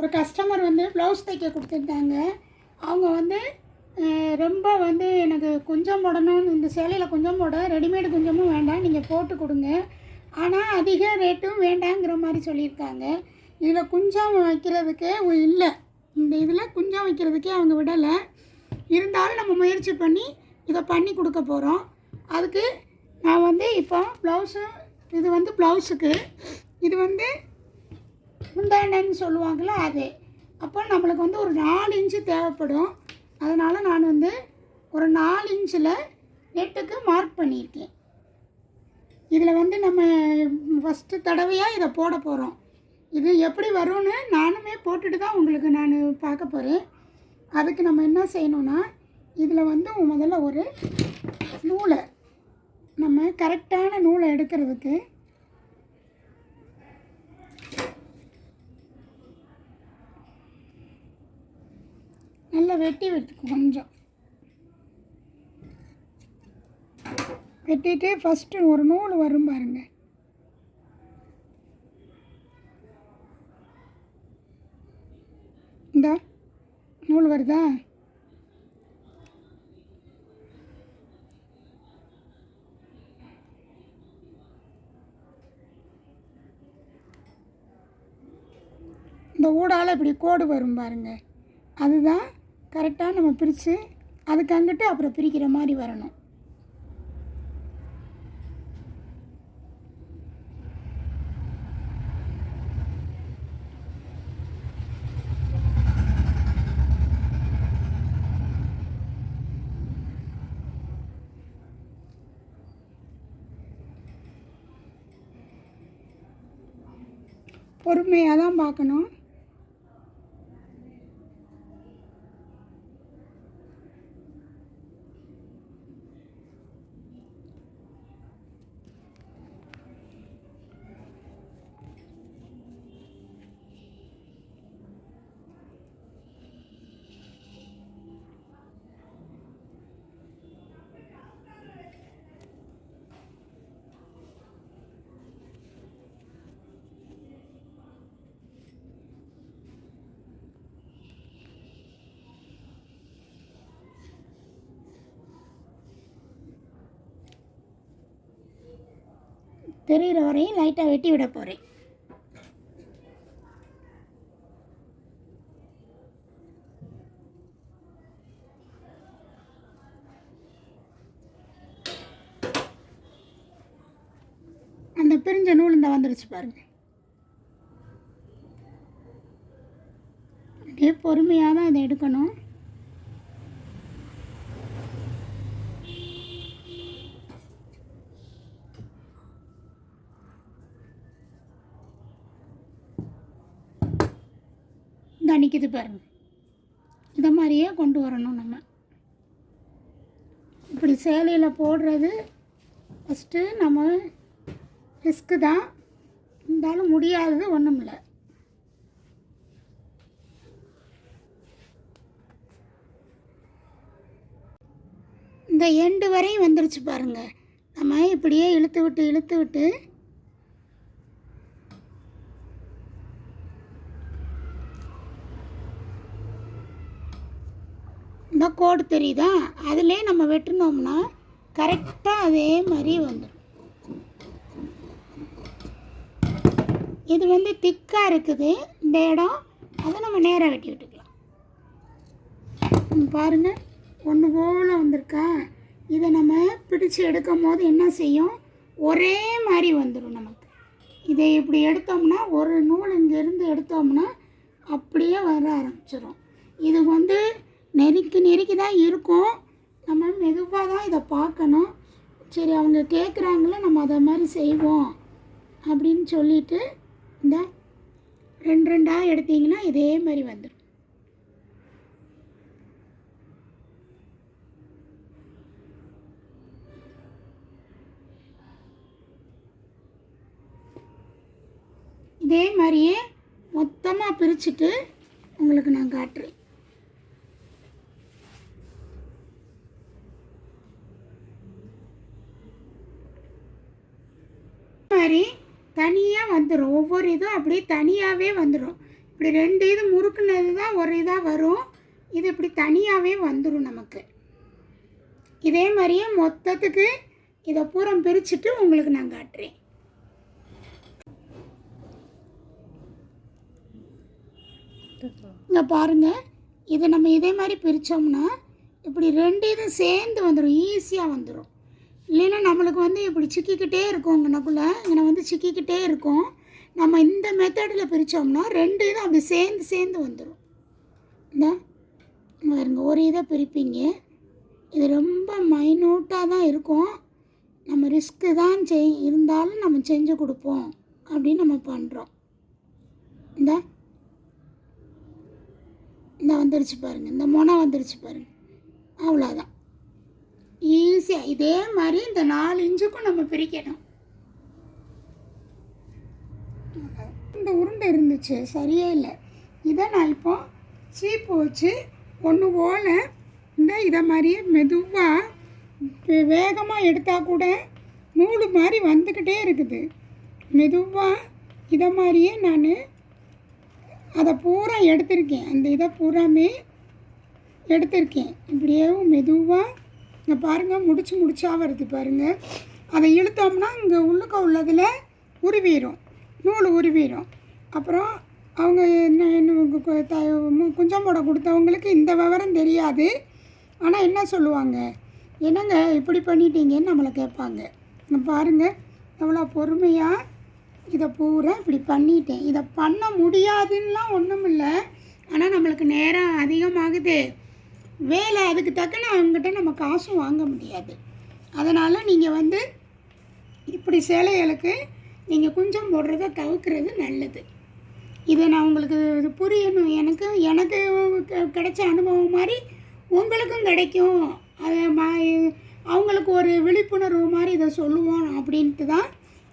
ஒரு கஸ்டமர் வந்து ப்ளவுஸ் தைக்க கொடுத்துருந்தாங்க. அவங்க வந்து ரொம்ப வந்து எனக்கு கொஞ்சம் போடணும் இந்த சேலையில் கொஞ்சம் போட ரெடிமேடு கொஞ்சமும் வேண்டாம் நீங்கள் போட்டு கொடுங்க. ஆனால் அதிக ரேட்டும் வேண்டாங்கிற மாதிரி சொல்லியிருக்காங்க. இதில் குஞ்சம் வைக்கிறதுக்கே இல்லை. இந்த இதில் குஞ்சம் வைக்கிறதுக்கே அவங்க விடலை. இருந்தாலும் நம்ம முயற்சி பண்ணி இதை பண்ணி கொடுக்க போகிறோம் அதுக்கு நான் வந்து இப்போ ப்ளவுஸு இது வந்து ப்ளவுஸுக்கு இது வந்து முந்தாண்டன்னு சொல்லுவாங்களே அது. அப்போ நம்மளுக்கு வந்து ஒரு நாலு இன்ச்சு தேவைப்படும். அதனால் நான் வந்து ஒரு நாலு இன்ச்சில் நெட்டுக்கு மார்க் பண்ணியிருக்கேன். இதில் வந்து நம்ம ஃபஸ்ட்டு தடவையாக இதை போட போகிறோம் இது எப்படி வரும்னு நானுமே போட்டுட்டு தான் உங்களுக்கு நான் பார்க்க போகிறேன் அதுக்கு நம்ம என்ன செய்யணும்னா இதில் வந்து முதல்ல ஒரு நூலை நம்ம கரெக்டான நூலை எடுக்கிறதுக்கு நல்லா வெட்டி விட்டுக்கு கொஞ்சம். வெட்டிட்டு ஃபஸ்ட்டு ஒரு நூல் வரும் பாருங்க. இந்த நூல் வருதா? இந்த ஊடால இப்படி கோடு வரும் பாருங்க. அதுதான் கரெக்டாக நம்ம பிரித்து அதுக்கு அங்கிட்டு அப்புறம் பிரிக்கிற மாதிரி வரணும். பொறுமையாக தான் பார்க்கணும். தெரிகிற வரையும் லைட்டாக வெட்டி விட போகிறேன் அந்த பிரிஞ்ச நூல் இந்த வந்துருச்சு பாருங்க. அப்படியே பொறுமையாக தான் இதை எடுக்கணும். இது பாருங்கள் பாருங்க. இதை மாதிரியே கொண்டு வரணும் நம்ம. இப்படி சேலையில் போடுறது ஃபஸ்ட்டு நம்ம ரிஸ்க்கு தான். இருந்தாலும் முடியாதது ஒன்றும் இல்லை இந்த எண்டு வரையும் வந்துருச்சு பாருங்க. நம்ம இப்படியே இழுத்து விட்டு இழுத்து விட்டு இந்த கோடு தெரியுதா? அதிலே நம்ம வெட்டினோம்னா கரெக்டாக அதே மாதிரி வந்துடும் இது வந்து திக்காக இருக்குது. இந்த இடம் அதை நம்ம நேராக வெட்டி விட்டுக்கலாம். பாருங்கள் ஒன்று போல் வந்திருக்கா. இதை நம்ம பிடிச்சு எடுக்கும் போது என்ன செய்யும்? ஒரே மாதிரி வந்துடும் நமக்கு. இதை இப்படி எடுத்தோம்னா ஒரு நூல் இங்கேருந்து எடுத்தோம்னா அப்படியே வர ஆரம்பிச்சிடும் இது வந்து நெருக்கி நெருக்கி தான் இருக்கும். நம்ம மெதுவாக தான் இதை பார்க்கணும். சரி அவங்க கேட்குறாங்களே நம்ம அதை மாதிரி செய்வோம். அப்படின்னு சொல்லிட்டு இந்த ரெண்டு ரெண்டாக எடுத்தீங்கன்னா இதே மாதிரி வந்துடும் இதே மாதிரியே மொத்தமாக பிரிச்சுட்டு உங்களுக்கு நான் காட்டுறேன். மாதிரி தனியாக வந்துடும் ஒவ்வொரு இதுவும் அப்படியே தனியாகவே வந்துடும் இப்படி ரெண்டு இது முறுக்குனது தான் ஒரு இதாக வரும். இது இப்படி தனியாகவே வந்துடும் நமக்கு. இதே மாதிரியே மொத்தத்துக்கு இதை பூரம் பிரிச்சுட்டு உங்களுக்கு நான் காட்டுறேன். இங்கே பாருங்கள் இதை நம்ம இதே மாதிரி பிரித்தோம்னா இப்படி ரெண்டு இதுவும் சேர்ந்து வந்துடும் ஈஸியாக வந்துடும் இல்லைன்னா நம்மளுக்கு வந்து இப்படி சிக்கிக்கிட்டே இருக்கும் இங்கனக்குள்ளே இங்கே வந்து சிக்கிக்கிட்டே இருக்கும். நம்ம இந்த மெத்தடில் பிரித்தோம்னா ரெண்டு இதும் அப்படி சேர்ந்து சேர்ந்து வந்துடும் இந்த பாருங்க ஒரு இதை பிரிப்பீங்க. இது ரொம்ப மைனூட்டாக தான் இருக்கும். நம்ம ரிஸ்க்கு தான் செய் இருந்தாலும் நம்ம செஞ்சு கொடுப்போம் அப்படின்னு நம்ம பண்ணுறோம் இந்த. இந்த வந்துருச்சு பாருங்கள் இந்த முனை வந்துருச்சு பாருங்கள் அவ்வளோதான் ஈஸியாக இதே மாதிரி இந்த நாலு இன்ச்சுக்கும் நம்ம பிரிக்கணும். இந்த உருண்டை இருந்துச்சு சரியே இல்லை. இதை நான் இப்போ சீப்பு வச்சு ஒன்று போல் இந்த இதை மாதிரியே மெதுவாக வேகமாக எடுத்தால் கூட நூலு மாதிரி வந்துக்கிட்டே இருக்குது. மெதுவாக இதை மாதிரியே நான் அதை பூரா எடுத்திருக்கேன். அந்த இதை பூராமே எடுத்திருக்கேன். இப்படியே மெதுவாக இங்கே பாருங்கள் முடிச்சு முடிச்சா வருது பாருங்கள் அதை இழுத்தோம்னா இங்கே உள்ளுக்க உள்ளதில் உருவிடும் நூல் உருவிடும் அப்புறம் அவங்க என்ன என்ன குஞ்சம் போட கொடுத்தவங்களுக்கு இந்த விவரம் தெரியாது. ஆனால் என்ன சொல்லுவாங்க? என்னங்க இப்படி பண்ணிட்டீங்கன்னு நம்மளை கேட்பாங்க. பாருங்கள் எவ்வளோ பொறுமையாக இதை பூரா இப்படி பண்ணிட்டேன். இதை பண்ண முடியாதுன்னெலாம் ஒன்றும் இல்லை ஆனால் நம்மளுக்கு நேரம் அதிகமாகுது. வேலை அதுக்கு தக்கன அவங்ககிட்ட நம்ம காசும் வாங்க முடியாது. அதனால் நீங்கள் வந்து இப்படி சேலைகளுக்கு நீங்கள் குஞ்சம் போடுறத தவிர்க்கிறது நல்லது. இதை நான் உங்களுக்கு இது புரியணும். எனக்கு எனக்கு கிடைச்ச அனுபவம் மாதிரி உங்களுக்கும் கிடைக்கும். அதை மா அவங்களுக்கு ஒரு விழிப்புணர்வு மாதிரி இதை சொல்லுவோம் அப்படின்ட்டு தான்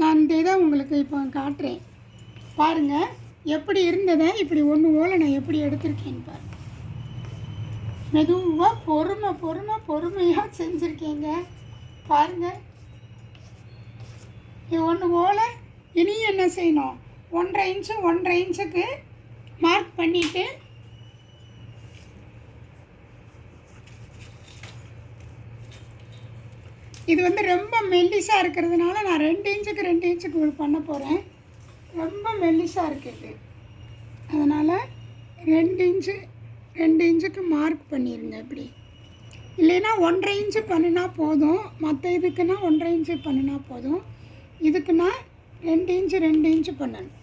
நான் இந்த இதை உங்களுக்கு இப்போ காட்டுறேன். பாருங்கள் எப்படி இருந்ததை இப்படி ஒன்று போல் நான் எப்படி எடுத்திருக்கேன்னு பாருங்கள் மெதுவாக பொறுமை பொறுமை பொறுமையாக செஞ்சுருக்கேங்க. பாருங்கள் இது ஒன்று போல் இனி என்ன செய்யணும்? ஒன்றரை இன்ச்சு ஒன்றரை இன்ச்சுக்கு மார்க் பண்ணிவிட்டு இது வந்து ரொம்ப மெல்லிஸாக இருக்கிறதுனால நான் ரெண்டு இன்ச்சுக்கு ரெண்டு இன்ச்சுக்கு பண்ண போகிறேன் ரொம்ப மெல்லிஸாக இருக்குது அதனால் ரெண்டு இன்ச்சு ரெண்டு இன்ச்சுக்கு மார்க் பண்ணிடுங்க இப்படி. இல்லைன்னா ஒன்றரை இன்ச்சு பண்ணினா போதும். மற்ற இதுக்குன்னா ஒன்றரை இன்ச்சு பண்ணினா போதும். இதுக்குன்னா ரெண்டு இன்ச்சு ரெண்டு இன்ச்சு பண்ணணும்.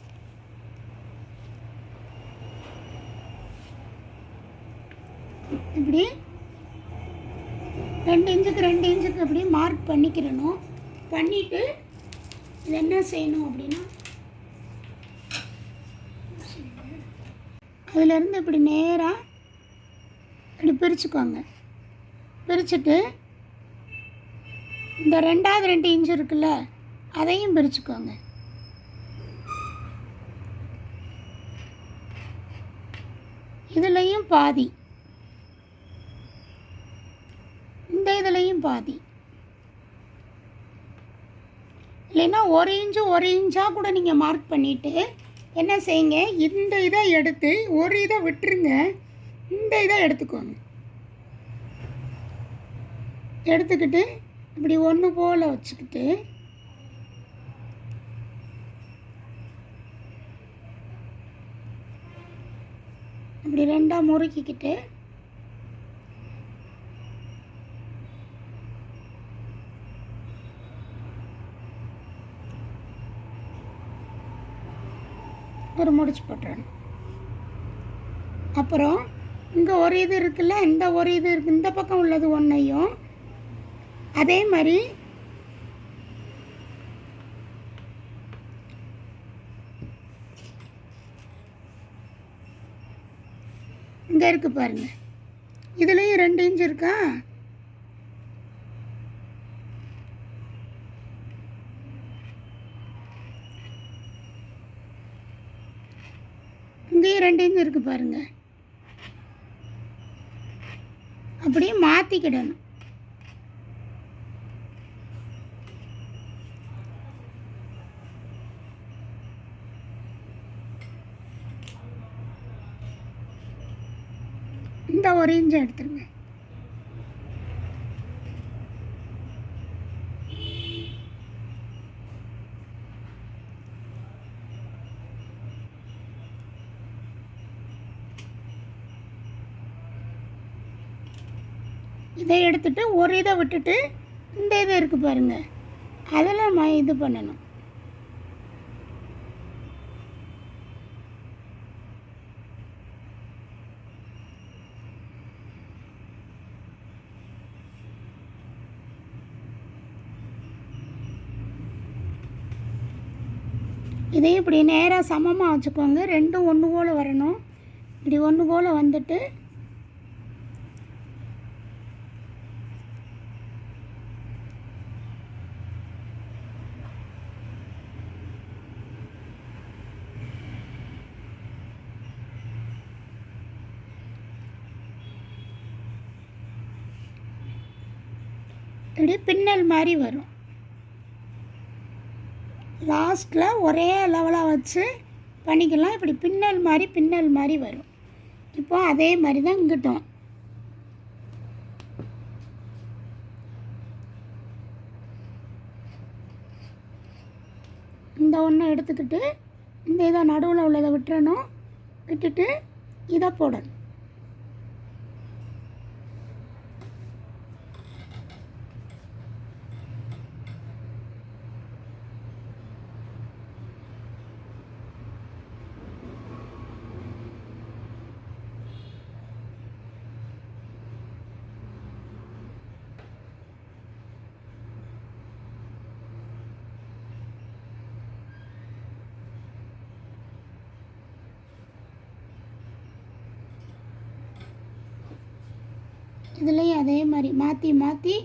இப்படி ரெண்டு இன்ச்சுக்கு ரெண்டு இன்ச்சுக்கு அப்படி மார்க் பண்ணிக்கிறணும். பண்ணிவிட்டு இது என்ன செய்யணும் அப்படின்னா அதிலேருந்து இப்படி நேராக இப்படி பிரிச்சுக்கோங்க. பிரிச்சுட்டு இந்த ரெண்டாவது ரெண்டு இன்ச் இருக்குல்ல அதையும் பிரிச்சுக்கோங்க. இதுலேயும் பாதி. இந்த இதுலேயும் பாதி. இல்லைன்னா ஒரு இன்ச்சு ஒரு இன்ச்சாக கூட நீங்கள் மார்க் பண்ணிவிட்டு என்ன செய்யுங்க? இந்த இதை எடுத்து ஒரு இதை விட்டுருங்க. இந்த இதை எடுத்துக்கோங்க. எடுத்துக்கிட்டு இப்படி ஒன்று போல் வச்சுக்கிட்டு இப்படி ரெண்டாக முறுக்கிக்கிட்டு ஒரு முடிச்சு போட்டுறேன். அப்புறம் இங்கே ஒரு இது இருக்குல்ல இந்த ஒரு இது இருக்கு இந்த பக்கம் உள்ளது ஒன்றையும் அதே மாதிரி இங்கே இருக்கு பாருங்க. இதுலேயும் ரெண்டு இன்ச் இருக்கா? இங்கேயும் ரெண்டு இன்ச் இருக்கு பாருங்கள் அப்படியே மாற்றிக்கிடணும் இந்த ஒரு இன்ச்சு எடுத்துருங்க. எடுத்துட்டு ஒரு இதை விட்டுட்டு இந்த இது இருக்குது பாருங்க. அதில் நம்ம இது பண்ணணும். இதையும் இப்படி நேராக சமமாக வச்சுக்கோங்க. ரெண்டும் ஒன்று போல் வரணும். இப்படி ஒன்று போல் வந்துட்டு இப்படி பின்னல் மாதிரி வரும். லாஸ்ட்டில் ஒரே லெவலாக வச்சு பண்ணிக்கலாம். இப்படி பின்னல் மாதிரி பின்னல் மாதிரி வரும். இப்போ அதே மாதிரி தான் இங்கிட்டோம். இந்த ஒன்றை எடுத்துக்கிட்டு இந்த இதை நடுவில் உள்ளதை விட்டுறணும். விட்டுட்டு இதை போடணும். இதுலேயும் அதே மாதிரி மாற்றி மாற்றி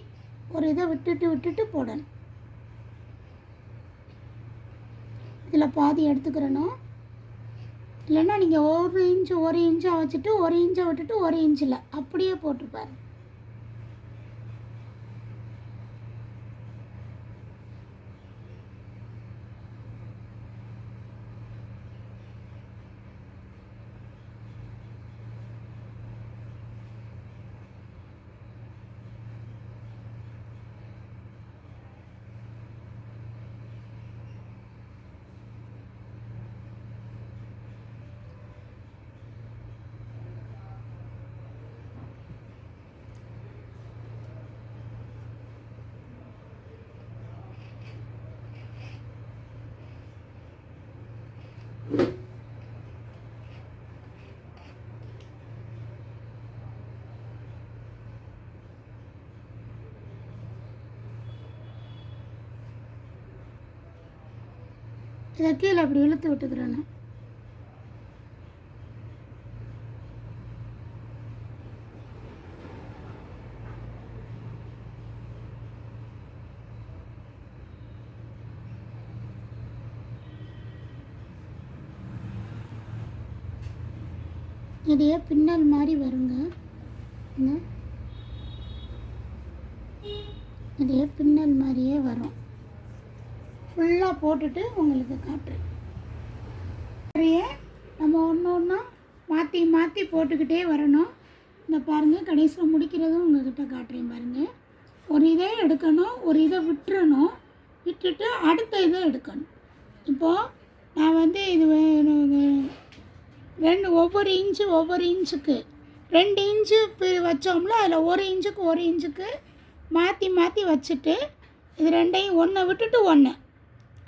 ஒரு இதை விட்டுட்டு விட்டுட்டு போடணும். இதில் பாதி எடுத்துக்கிறணும். இல்லைன்னா நீங்கள் ஒரு இன்ச்சு ஒரு இன்ச்சாக வச்சுட்டு ஒரு இன்ச்சை விட்டுட்டு ஒரு இன்ச்சில் அப்படியே போட்டுப்பாரு இதை அப்படி இழுத்து விட்டுக்கிறேன் இதையே பின்னல் மாதிரி வருங்க. என்ன? இதையே பின்னல் மாதிரியே வரும். ஃபுல்லாக போட்டுட்டு உங்களுக்கு காட்டுறேன். நிறைய நம்ம ஒன்று ஒன்றா மாற்றி மாற்றி போட்டுக்கிட்டே வரணும். இந்த பாருங்கள் கடைசியில் முடிக்கிறதும் உங்கள்கிட்ட காட்டுறேன் பாருங்கள் ஒரு இதே எடுக்கணும் ஒரு இதை விட்டுறணும். விட்டுட்டு அடுத்த இதை எடுக்கணும். இப்போது நான் வந்து இது ரெண்டு ஒவ்வொரு இன்ச்சு ஒவ்வொரு இன்ச்சுக்கு ரெண்டு இன்ச்சு இப்போ வச்சோம்ல அதில் ஒரு இன்ச்சுக்கு ஒரு இன்ச்சுக்கு மாற்றி மாற்றி வச்சுட்டு இது ரெண்டையும் ஒன்றை விட்டுட்டு ஒன்று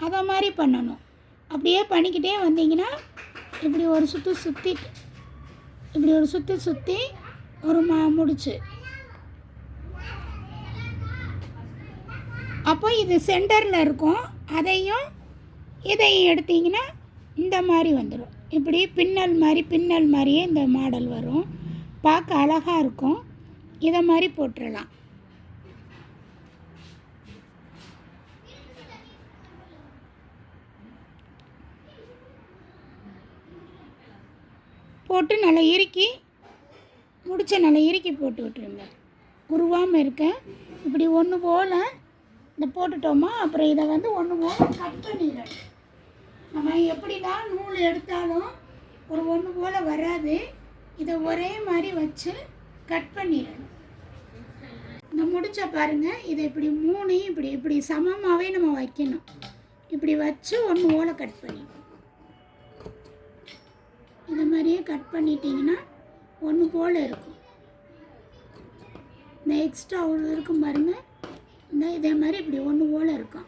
அதை மாதிரி பண்ணணும். அப்படியே பண்ணிக்கிட்டே வந்தீங்கன்னா இப்படி ஒரு சுற்று சுற்றி இப்படி ஒரு சுற்றி சுற்றி ஒரு மா முடிச்சு. அப்போ இது சென்டரில் இருக்கும். அதையும் இதையும் எடுத்தீங்கன்னா இந்த மாதிரி வந்துடும் இப்படி பின்னல் மாதிரி பின்னல் மாதிரியே இந்த மாடல் வரும். பார்க்க அழகாக இருக்கும். இதை மாதிரி போட்டுடலாம் போட்டு நல்லா இறுக்கி முடிச்ச நல்லா இறுக்கி போட்டு விட்டுருங்க. உருவாமல் இருக்க. இப்படி ஒன்று போல் இந்த போட்டுட்டோமா அப்புறம் இதை வந்து ஒன்று போல் கட் பண்ணிடணும் நம்ம எப்படி தான் நூல் எடுத்தாலும் ஒரு ஒன்று போல் வராது. இதை ஒரே மாதிரி வச்சு கட் பண்ணிடணும் இந்த முடிச்ச பாருங்கள் இதை இப்படி மூணையும் இப்படி இப்படி சமமாகவே நம்ம வைக்கணும். இப்படி வச்சு ஒன்று ஓலை கட் பண்ணிடணும் இந்த மாதிரியே கட் பண்ணிட்டீங்கன்னா ஒன்று போல் இருக்கும். இந்த எக்ஸ்ட்ரா அவ்வளோ இருக்கும் பாருங்கள் இந்த இதே மாதிரி இப்படி ஒன்று போல் இருக்கும்.